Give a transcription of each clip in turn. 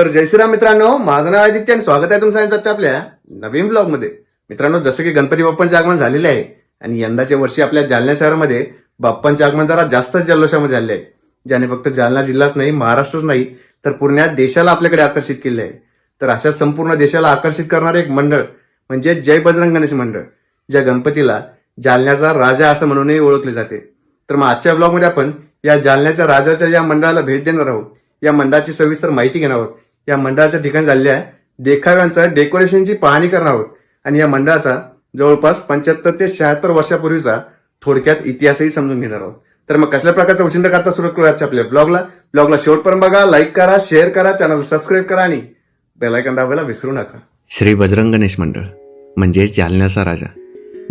तर जय श्रीराम मित्रांनो माझं नाव आदित्य आणि स्वागत आहे तुमचं आजच्या आपल्या नवीन ब्लॉगमध्ये मित्रांनो जसं की गणपती बाप्पांचे आगमन झालेले आहे आणि यंदाच्या वर्षी आपल्या जालना शहरामध्ये बाप्पांचे आगमन जरा जास्तच जल्लोषामध्ये झाले आहे. ज्याने फक्त जालना जिल्हाच नाही महाराष्ट्रच नाही तर पूर्ण देशाला आपल्याकडे आकर्षित केले आहे तर अशा संपूर्ण देशाला आकर्षित करणारे एक मंडळ म्हणजे जय बजरंग गणेश मंडळ ज्या गणपतीला जालन्याचा राजा असं म्हणूनही ओळखले जाते. तर मग आजच्या ब्लॉगमध्ये आपण या जालन्याच्या राजाच्या या मंडळाला भेट देणार आहोत. या मंडळाची सविस्तर माहिती घेणार आहोत. या मंडळाच्या ठिकाणी झालेल्या देखाव्यांचं डेकोरेशनची पाहणी करणार आहोत. आणि या मंडळाचा जवळपास पंच्याहत्तर ते शहात्तर वर्षापूर्वीचा थोडक्यात इतिहासही समजून घेणार आहोत. तर मग कसल्या प्रकारचा उशिंड करता सुरुवात करूया आपल्या ब्लॉगला ब्लॉगला शेवटपर्यंत बघा लाईक करा शेअर करा चॅनल सबस्क्राईब करा आणि बेलायकन दाबायला विसरू नका. श्री बजरंग गणेश मंडळ म्हणजेच जालन्याचा राजा.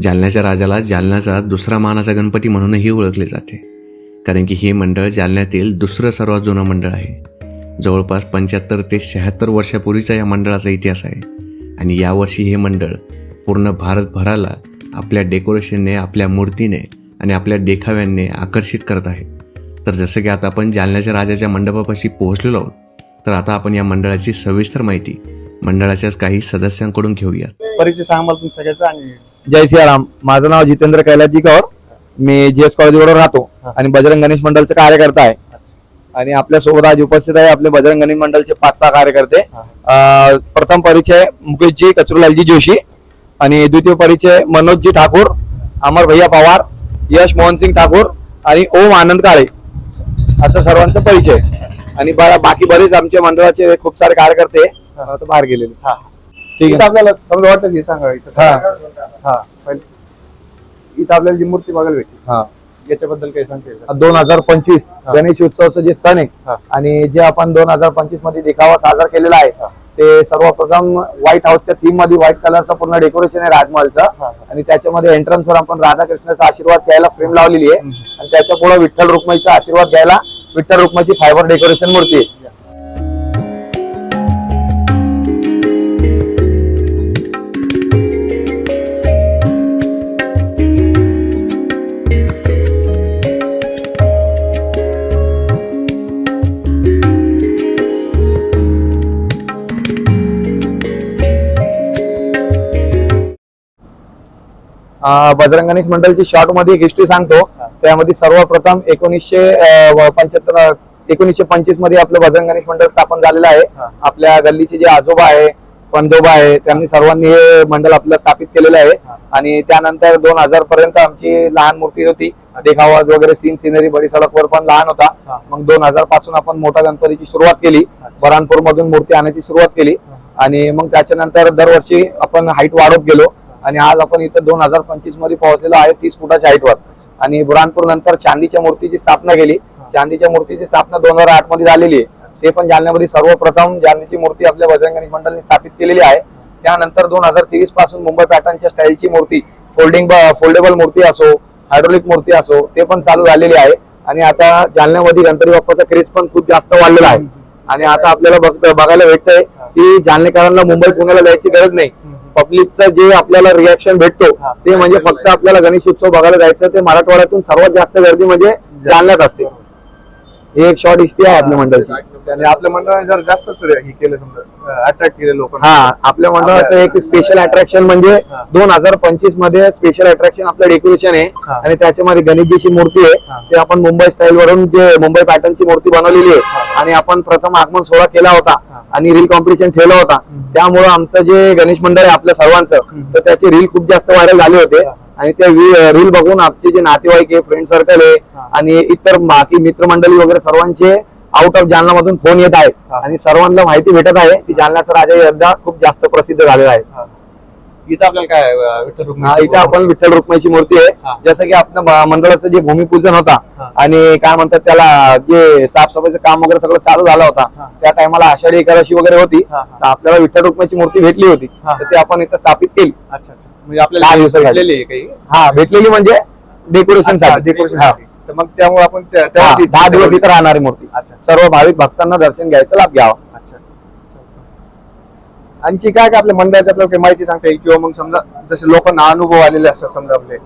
जालन्याच्या राजाला जालन्याचा दुसरा मानाचा गणपती म्हणूनही ओळखले जाते. कारण की हे मंडळ जालन्यातील दुसरं सर्वात जुनं मंडळ आहे. जवळपास पंच्याहत्तर ते शहात्तर वर्षापूर्वीचा या मंडळाचा इतिहास आहे. आणि यावर्षी हे मंडळ पूर्ण भारतभराला आपल्या डेकोरेशनने आपल्या मूर्तीने आणि आपल्या देखाव्यांनी आकर्षित करत आहे. तर जसं की आता आपण जालन्याच्या राजाच्या मंडपापाशी पोहोचलेलो आहोत तर आता आपण या मंडळाची सविस्तर माहिती मंडळाच्याच काही सदस्यांकडून घेऊया परिचय सांग मला तुमचा सगळ्याचा आणि जय सियाराम. माझं नाव जितेंद्र कैलाजी कौर. मी जी एस कॉलेजवर राहतो. आणि बजरंग गणेश मंडळचे कार्यकर्ता आहे. आणि आपल्यासोबत आज उपस्थित आहे आपले बजरंग गणेश मंडळचे पाच सहा कार्यकर्ते. प्रथम परिचय मुकेशजी कचरूलालजी जोशी आणि द्वितीय परिचय मनोजजी ठाकूर अमर भैया पवार यश मोहनसिंग ठाकूर आणि ओम आनंद काळे. असं सर्वांचा परिचय. आणि बाकी बरेच आमच्या मंडळाचे खूप सारे कार्यकर्ते बाहेर गेलेले. हा. ठीक आहे. आपल्याला समजा वाटतं सांगा इथं हा. इथं आपल्याला जी मूर्ती बघायला भेटली. हा. याच्याबद्दल काही सांगते? दोन हजार पंचवीस. गणेश उत्सवचं जे सण. आहे आणि जे आपण दोन हजार पंचवीसमध्ये देखावा साजरा केलेला आहे ते सर्वप्रथम व्हाईट हाऊसच्या थीममध्ये व्हाईट कलरचं पूर्ण डेकोरेशन आहे राजमहलचं. आणि त्याच्यामध्ये एंट्रन्स वर आपण राधाकृष्णाचा आशीर्वाद घ्यायला फ्रेम लावलेली आहे आणि त्याच्या पुढे विठ्ठल रुक्माईचा आशीर्वाद घ्यायला विठ्ठल रुक्माईची फायबर डेकोरेशन मूर्ती आहे बजरंग गणेश मंडळची शॉर्टमध्ये एक हिस्ट्री सांगतो. त्यामध्ये सर्वप्रथम एकोणीसशे पंच्याहत्तर एकोणीसशे पंचवीसमध्ये आपलं बजरंग गणेश मंडळ स्थापन झालेलं आहे. हा. आपल्या गल्लीचे जे आजोबा आहे पंजोबा आहे त्यांनी सर्वांनी हे मंडळ आपलं स्थापित केलेलं आहे. आणि त्यानंतर दोन हजार पर्यंत आमची लहान मूर्ती होती. देखावा वगैरे सीन सिनरी बडी सडक वर पण लहान होता. मग दोन हजारपासून आपण मोठ्या गणपतीची सुरुवात केली. बरानपूर मधून मूर्ती आणायची सुरुवात केली. आणि मग त्याच्यानंतर दरवर्षी आपण हाईट वाढवत गेलो. आणि आज आपण इथं दोन हजार पंचवीसमध्ये पोहोचलेलो आहे तीस फुटाच्या हाईटवर आणि बुरानपूर नंतर चांदीच्या मूर्तीची स्थापना केली. चांदीच्या मूर्तीची स्थापना दोन हजार आठमध्ये झालेली आहे. ते पण जालन्यामध्ये सर्वप्रथम चांदीची मूर्ती आपल्या बजरंग मंडळाने स्थापित केलेली आहे. त्यानंतर दोन हजार तेवीसपासून मुंबई पॅटर्नच्या स्टाईलची मूर्ती फोल्डिंग फोल्डेबल मूर्ती असो हायड्रोलिक मूर्ती असो ते पण चालू झालेली आहे. आणि आता जालन्यामध्ये गणपती बाप्पाचा क्रेज पण खूप जास्त वाढलेला आहे. आणि आता आपल्याला बघ- बघायला भेटतंय की जालनेकरांना मुंबई पुण्याला जायची गरज नाही. पब्लिकचं जे आपल्याला रिॲक्शन भेटतो. ते म्हणजे फक्त आपल्याला गणेश उत्सव बघायला जायचं ते मराठवाड्यातून सर्वात जास्त गर्दी म्हणजे जालन्यात असते ही एक शॉर्ट हिस्ट्री आहे आपल्या मंडळची आणि आपल्या मंडळाने जर जास्तच हे केलं समजा अट्रॅक्ट केलं लोकांना हा आपल्या मंडळाचं एक स्पेशल अट्रॅक्शन म्हणजे. दोन हजार पंचवीसमध्ये स्पेशल अट्रॅक्शन आपलं डेकोरेशन आहे. आणि त्याच्यामध्ये गणेशजीची मूर्ती आहे. ते आपण मुंबई स्टाईल वरून जे मुंबई पॅटर्नची मूर्ती बनवलेली आहे आणि आपण प्रथम आगमन सोहळा केला होता. आणि रील कॉम्पिटिशन ठेवलं होता. त्यामुळे आमचं जे गणेश मंडळ आहे आपल्या सर्वांचं तर त्याचे रील खूप जास्त व्हायरल झाले होते. आणि ते रील बघून आमचे जे नातेवाईक आहे फ्रेंड सर्कल आहे आणि इतर बाकी मित्रमंडळी वगैरे सर्वांचे आउट ऑफ जालना मधून फोन येत आहे. आणि सर्वांना माहिती भेटत आहे की जालन्याचा राजा यंदा खूप जास्त प्रसिद्ध झालेला आहे. इथं आपल्याला काय अं, विठ्ठल हा, रुक्मिणी इथे आपण विठ्ठल रुक्माईची मूर्ती हा. आहे जसं की ब- मंडळाचं जे भूमिपूजन होता हा. आणि काय म्हणतात त्याला जे साफसफाईचं काम वगैरे सगळं चालू झालं होता. त्या टायमाला आषाढी एकादशी वगैरे होती. हा, हा. तर आपल्याला विठ्ठल रुक्माईची मूर्ती भेटली होती. हा. तर ते आपण इथं स्थापित केली. अच्छा अच्छा. म्हणजे दहा आपल्याला दिवसासाठी. भेटलेली आहे काही? हा भेटलेली म्हणजे डेकोरेशन डेकोरेशन तर मग त्यामुळे आपण त्या- दहा दिवस इथं राहणारी मूर्ती. अच्छा. सर्व भाविक भक्तांना दर्शन घ्यायचं लाभ घ्यावा. अच्छा. आणखी काय काय आपल्या मंडळाची आपल्याला काही माहिती सांगता येईल? किंवा मग समजा जसे लोकांना अनुभव आलेले असतात समजा आपले.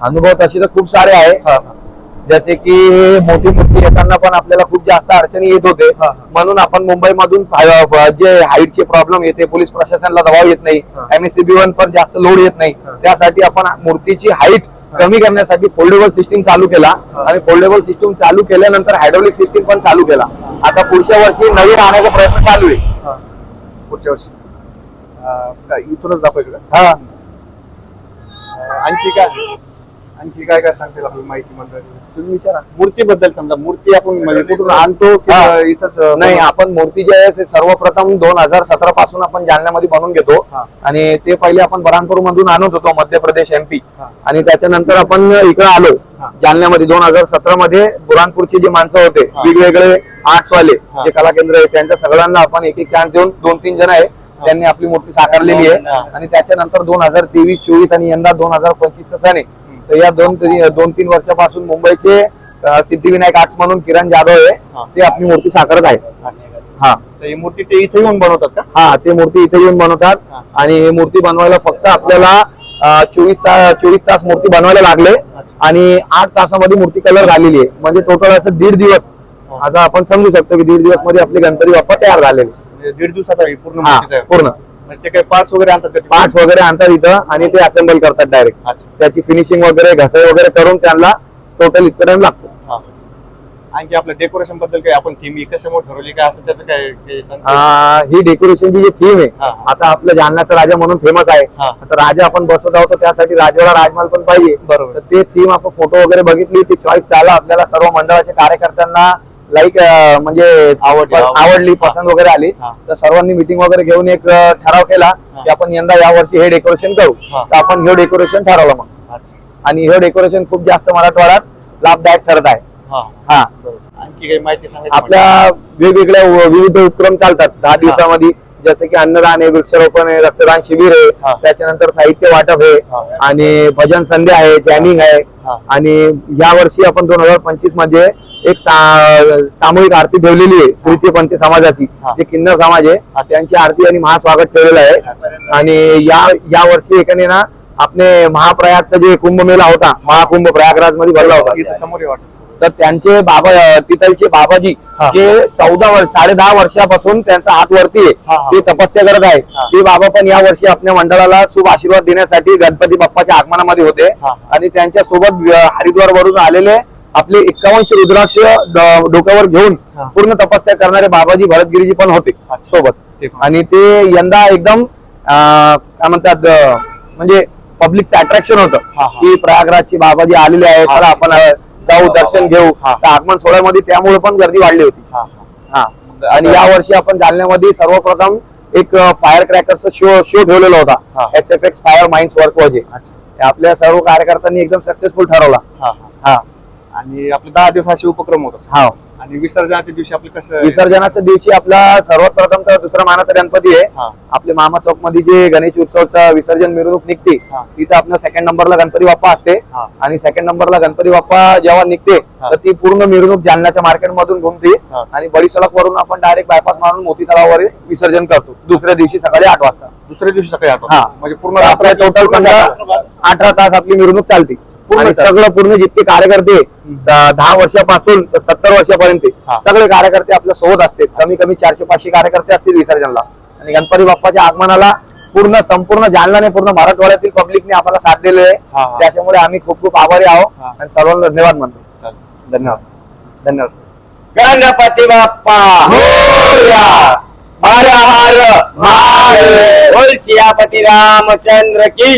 अनुभव तसे तर खूप सारे आहे. हा हा. जसे की मोठी मूर्ती येताना पण आपल्याला खूप जास्त अडचणी येत होते. हा. म्हणून आपण मुंबईमधून फा- जे हाईटचे प्रॉब्लेम येते पोलीस प्रशासनाला दबाव येत नाही. हा. एमएससीबी वन पण जास्त लोड येत नाही. हा. त्यासाठी आपण मूर्तीची हाईट कमी करण्यासाठी फोल्डेबल सिस्टीम चालू केला. हा. आणि फोल्डेबल सिस्टीम चालू केल्यानंतर हायड्रोलिक सिस्टीम पण चालू केला. आता पुढच्या वर्षी नवीन आणण्याचा प्रयत्न चालू आहे. हा. पुढच्या वर्षी. काय इथूनच दाखवायचं का हा आणखी काय आणखी काय काय सांगतील आपली माहिती मंडळाची तुम्ही विचारा मूर्तीबद्दल समजा मूर्ती आपण म्हणजे कुठून आणतो. इथंच नाही आपण मूर्ती जे आहे ते सर्वप्रथम दोन हजार सतरा पासून आपण जालन्यामध्ये बनवून घेतो हा. आणि ते पहिले आपण बरानपूर मधून आणत होतो मध्य प्रदेश एमपी हा. आणि त्याच्यानंतर आपण इकडे आलो हा. जालन्यामध्ये दोन हजार सतरा मध्ये बुरानपूरचे जे माणसं होते हा. वेगवेगळे आर्ट्स वाले हा. जे कला केंद्र आहे त्यांच्या सगळ्यांना आपण एक एक चान्स देऊन दोन तीन जण आहे त्यांनी आपली मूर्ती साकारलेली. आहे. आणि त्याच्यानंतर दोन हजार तेवीस चोवीस आणि यंदा दोन हजार पंचवीस सण तर या दोन दोन तीन वर्षापासून मुंबईचे सिद्धिविनायक आर्ट्स म्हणून किरण जाधव हा. आहे ते आपली मूर्ती साकारत आहे अच्छा. हा. तर ही मूर्ती ते इथे येऊन बनवतात का? हा ते मूर्ती इथे येऊन बनवतात. आणि ही मूर्ती बनवायला फक्त आपल्याला चोवीस तास चोवीस तास मूर्ती बनवायला लागले. आणि आठ तासामध्ये मूर्ती कलर झालेली आहे. म्हणजे टोटल असं दीड दिवस. आता आपण समजू शकतो की दीड दिवसमध्ये आपले गणपती बाप्पा तयार झालेले. म्हणजे दीड दिवसात आहे पूर्ण हा मूर्ती तयार. पूर्ण म्हणजे ते काही पार्ट्स वगैरे आणतात का? पार्ट्स वगैरे आणतात इथं आणि ते असेंबल करतात डायरेक्ट अच्छा त्याची फिनिशिंग वगैरे घसाई वगैरे करून त्यांना टोटल इतकं टाइम लागतो हा आणखी आपल्या डेकोरेशनबद्दल काय आपण थीम कशामुळे ठरवली काय असं त्याचं काय काही सांगता येईल? आ, ही डेकोरेशनची जी थीम आहे. आता आपलं जालन्याचा राजा म्हणून फेमस आहे हा. आता राजा आपण बसवत आहोत तर त्यासाठी राजवाडा राजमाल पण पाहिजे बरोबर. तर ते थीम आपण फोटो वगैरे बघितली ती चॉईस झाला आपल्याला सर्व मंडळाच्या कार्यकर्त्यांना लाईक म्हणजे आवडली, पसंत वगैरे आली. तर सर्वांनी मिटिंग वगैरे घेऊन एक ठराव केला की आपण यंदा या वर्षी हे डेकोरेशन करू. तर आपण हे डेकोरेशन ठरवलं मग. आणि हे डेकोरेशन खूप जास्त मराठवाड्यात लाभदायक ठरत आहे. हा. हा. आणखी काही माहिती आपल्या वेगवेगळ्या विविध उपक्रम चालतात. दहा दिवसामध्ये जसे की अन्नदान आहे वृक्षारोपण आहे रक्तदान शिबिर. आहे त्याच्यानंतर साहित्य वाटप आहे हा. आणि भजन संध्या आहे जॅमिंग आहे. आणि या वर्षी आपण दोन हजार पंचवीसमध्ये एक सामूहिक आरती ठेवलेली आहे तृतीयपंथी समाजाची हा. जे किन्नर समाज आहे. त्यांची आरती आणि महास्वागत ठेवलेलं आहे आणि या या वर्षी एकाने ना आपले महाप्रयागचा जे कुंभमेळा होता महाकुंभ प्रयागराजमध्ये भरला होता समोर तर त्यांचे बाबा तिथलचे बाबाजी. जे चौदा वर्ष साडे दहा वर्षापासून त्यांचा हात वरती आहे. ते तपस्या करत आहे. ते बाबा पण या वर्षी आपल्या मंडळाला शुभ आशीर्वाद देण्यासाठी गणपती बाप्पाच्या आगमनामध्ये होते. आणि त्यांच्यासोबत हरिद्वार वरून आलेले आपले एक्कावनशे रुद्राक्ष डोक्यावर घेऊन. पूर्ण तपस्या करणारे बाबाजी भरतगिरीजी पण होते. सोबत. आणि ते यंदा एकदम काय म्हणतात म्हणजे पब्लिकचं अट्रॅक्शन होतं. की प्रयागराजचे बाबाजी आलेले आहेत आपण जाऊ दर्शन घेऊ. तर आगमन सोहळ्यामध्ये त्यामुळे पण गर्दी वाढली होती. हा हा. हा. आणि या वर्षी आपण जालन्यामध्ये सर्वप्रथम एक फायर क्रॅकरचा शो शो ठेवलेला. होता. S F X fire mines work वजे आपल्या सर्व कार्यकर्त्यांनी एकदम सक्सेसफुल ठरवला. हा आणि आपले दहा दिवस असे उपक्रम होत. हा. आणि विसर्जनाच्या दिवशी आपले कसं विसर्जनाच्या दिवशी आपला सर्वात प्रथम तर दुसरा मानाचा गणपती आहे आपले मामा चौकमध्ये जे गणेश उत्सवचा विसर्जन मिरवणूक निघते. तिथं आपला सेकंड नंबरला गणपती बाप्पा असते. आणि सेकंड नंबरला गणपती बाप्पा जेव्हा निघते. तर ती पूर्ण मिरवणूक जालन्याच्या मार्केट मधून घुमते. आणि बडी सडक वरून आपण डायरेक्ट बायपास मारून मोती तलावावर विसर्जन करतो दुसऱ्या दिवशी सकाळी आठ वाजता दुसऱ्या दिवशी सकाळी आठ. वाजता. म्हणजे पूर्ण रात्र टोटल अठरा तास आपली मिरवणूक चालते आणि. सगळं पूर्ण जितके कार्यकर्ते दहा वर्षापासून तर सत्तर वर्षापर्यंत. सगळे कार्यकर्ते आपल्यासोबत असते कमी कमी चारशे पाचशे कार्यकर्ते असतील विसर्जनला आणि गणपती बाप्पाच्या आगमनाला पूर्ण संपूर्ण जालनाने पूर्ण मराठवाड्यातील पब्लिकने आपल्याला साथ दिले आहे. त्याच्यामुळे आम्ही खूप खूप आभारी आहोत. आणि सर्वांना धन्यवाद म्हणतो. धन्यवाद धन्यवाद. गणपती बाप्पा सियापति रामचंद्र की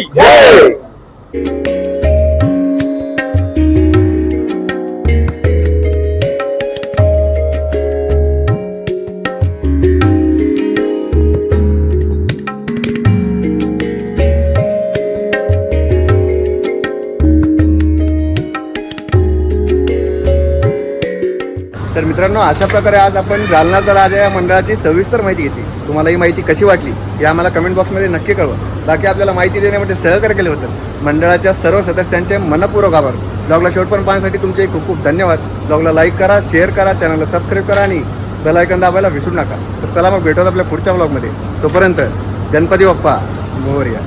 मित्रांनो अशा प्रकारे आज आपण जालनाचा राजा या मंडळाची सविस्तर माहिती घेतली. तुम्हाला ही माहिती कशी वाटली हे आम्हाला कमेंट बॉक्समध्ये नक्की कळवा. बाकी आपल्याला माहिती देण्यामध्ये सहकार्य केल्याबद्दल मंडळाच्या सर्व सदस्यांचे मनपूर्वक आभार. ब्लॉगला शेवटपर्यंत पाहण्यासाठी तुमचे खूप खूप धन्यवाद. ब्लॉगला लाईक करा शेअर करा चॅनलला सबस्क्राईब करा आणि बेलायकन दाबायला विसरू नका. तर चला मग भेटूयात आपल्या पुढच्या ब्लॉगमध्ये तोपर्यंत गणपती बाप्पा मोहरिया